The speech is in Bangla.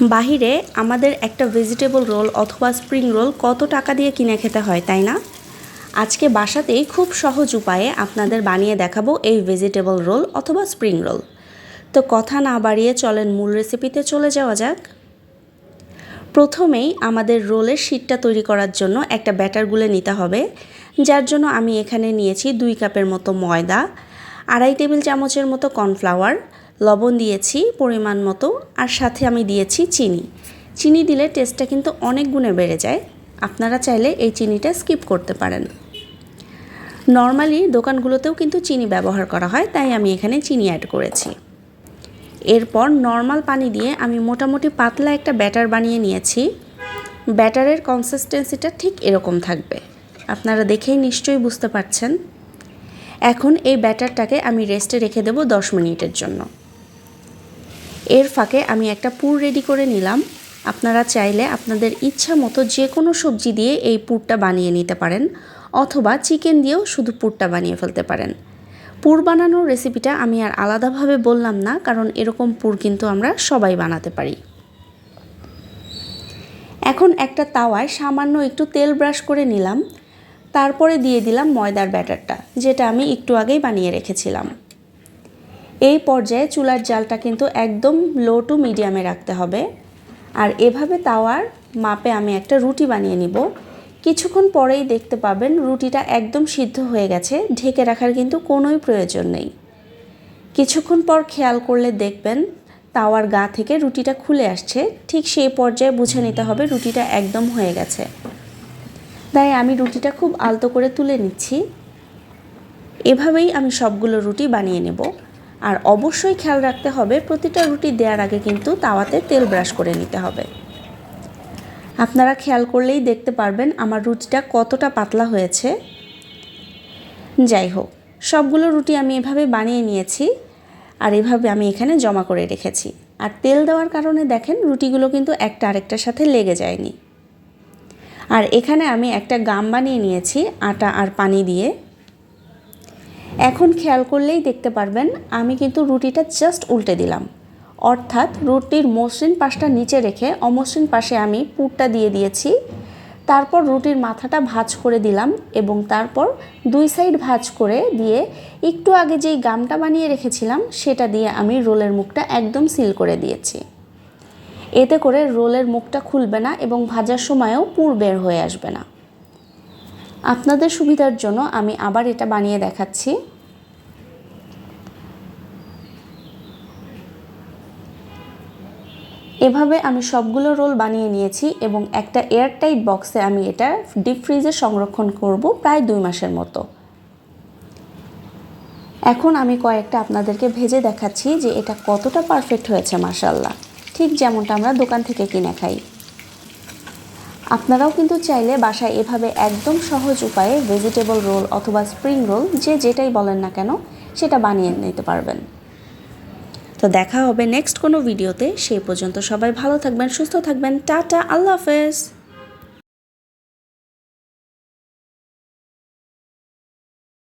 বাহিরে আমাদের একটা ভেজিটেবল রোল অথবা স্প্রিং রোল কত টাকা দিয়ে কিনে খেতে হয়, তাই না? আজকে বাসাতেই খুব সহজ উপায়ে আপনাদের বানিয়ে দেখাবো এই ভেজিটেবল রোল অথবা স্প্রিং রোল তো কথা না বাড়িয়ে চলেন মূল রেসিপিতে চলে যাওয়া যাক। প্রথমেই আমাদের রোলের শীটটা তৈরি করার জন্য একটা ব্যাটার গুলে নিতে হবে, যার জন্য আমি এখানে নিয়েছি দুই কাপের মতো ময়দা, আড়াই টেবিল চামচের মতো কর্নফ্লাওয়ার লবণ দিয়েছি পরিমাণ মতো আর সাথে আমি দিয়েছি চিনি। চিনি দিলে টেস্টটা কিন্তু অনেক গুণে বেড়ে যায়। আপনারা চাইলে এই চিনিটা স্কিপ করতে পারেন। নর্মালি দোকানগুলোতেও কিন্তু চিনি ব্যবহার করা হয়, তাই আমি এখানে চিনি অ্যাড করেছি। এরপর নর্মাল পানি দিয়ে আমি মোটামুটি পাতলা একটা ব্যাটার বানিয়ে নিয়েছি। ব্যাটারের কনসিস্টেন্সিটা ঠিক এরকম থাকবে। আপনারা দেখেই নিশ্চয়ই বুঝতে পারছেন। এখন এই ব্যাটারটাকে আমি রেস্টে রেখে দেবো দশ মিনিটের জন্য। এর ফাঁকে আমি একটা পুর রেডি করে নিলাম। আপনারা চাইলে আপনাদের ইচ্ছা মতো যে কোনো সবজি দিয়ে এই পুরটা বানিয়ে নিতে পারেন, অথবা চিকেন দিয়েও শুধু পুরটা বানিয়ে ফেলতে পারেন। পুর বানানোর রেসিপিটা আমি আর আলাদাভাবে বললাম না, কারণ এরকম পুর কিন্তু আমরা সবাই বানাতে পারি। এখন একটা তাওয়ায় সামান্য একটু তেল ব্রাশ করে নিলাম। তারপরে দিয়ে দিলাম ময়দার ব্যাটারটা, যেটা আমি একটু আগেই বানিয়ে রেখেছিলাম। এই পর্যায়ে চুলার জালটা কিন্তু একদম লো টু মিডিয়ামে রাখতে হবে। আর এভাবে তাওয়ার মাপে আমি একটা রুটি বানিয়ে নিব। কিছুক্ষণ পরেই দেখতে পাবেন রুটিটা একদম সিদ্ধ হয়ে গেছে, ঢেকে রাখার কিন্তু কোনোই প্রয়োজন নেই। কিছুক্ষণ পর খেয়াল করলে দেখবেন তাওয়ার গা থেকে রুটিটা খুলে আসছে, ঠিক সেই পর্যায়ে বুঝে নিতে হবে রুটিটা একদম হয়ে গেছে। তাই আমি রুটিটা খুব আলতো করে তুলে নিচ্ছি। এভাবেই আমি সবগুলো রুটি বানিয়ে নেব। আর অবশ্যই খেয়াল রাখতে হবে প্রতিটা রুটি দেওয়ার আগে কিন্তু তাওয়াতে তেল ব্রাশ করে নিতে হবে। আপনারা খেয়াল করলেই দেখতে পারবেন আমার রুটিটা কতটা পাতলা হয়েছে। যাই হোক, সবগুলো রুটি আমি এভাবে বানিয়ে নিয়েছি আর এভাবে আমি এখানে জমা করে রেখেছি। আর তেল দেওয়ার কারণে দেখেন রুটিগুলো কিন্তু একটা আরেকটার সাথে লেগে যায়নি। আর এখানে আমি একটা গাম বানিয়ে নিয়েছি, আটা আর পানি দিয়ে। এখন খেয়াল করলেই দেখতে পারবেন, আমি কিন্তু রুটিটা জাস্ট উল্টে দিলাম। অর্থাৎ রুটির মসৃণ পাশটা নিচে রেখে অমসৃণ পাশে আমি পুরটা দিয়ে দিয়েছি। তারপর রুটির মাথাটা ভাজ করে দিলাম এবং তারপর দুই সাইড ভাজ করে দিয়ে একটু আগে যেই গামটা বানিয়ে রেখেছিলাম, সেটা দিয়ে আমি রোলের মুখটা একদম সিল করে দিয়েছি। এতে করে রোলের মুখটা খুলবে না এবং ভাজার সময়ও পুর বের হয়ে আসবে না। আপনাদের সুবিধার জন্য আমি আবার এটা বানিয়ে দেখাচ্ছি। এভাবে আমি সবগুলো রোল বানিয়ে নিয়েছি এবং একটা এয়ারটাইট বক্সে আমি এটা ডিপ ফ্রিজে সংরক্ষণ করব প্রায় দুই মাসের মতো। এখন আমি কয়েকটা আপনাদেরকে ভেজে দেখাচ্ছি যে এটা কতটা পারফেক্ট হয়েছে মাসাল্লাহ ঠিক যেমনটা আমরা দোকান থেকে কিনে খাই। আপনারাও কিন্তু চাইলে বাসায় এভাবে একদম সহজ উপায়ে ভেজিটেবল রোল অথবা স্প্রিং রোল যে যেটাই বলেন না কেন, সেটা বানিয়ে নিতে পারবেন। তো দেখা হবে নেক্সট কোনো ভিডিওতে সেই পর্যন্ত সবাই ভালো থাকবেন, সুস্থ থাকবেন। টাটা, আল্লাহ হাফেজ।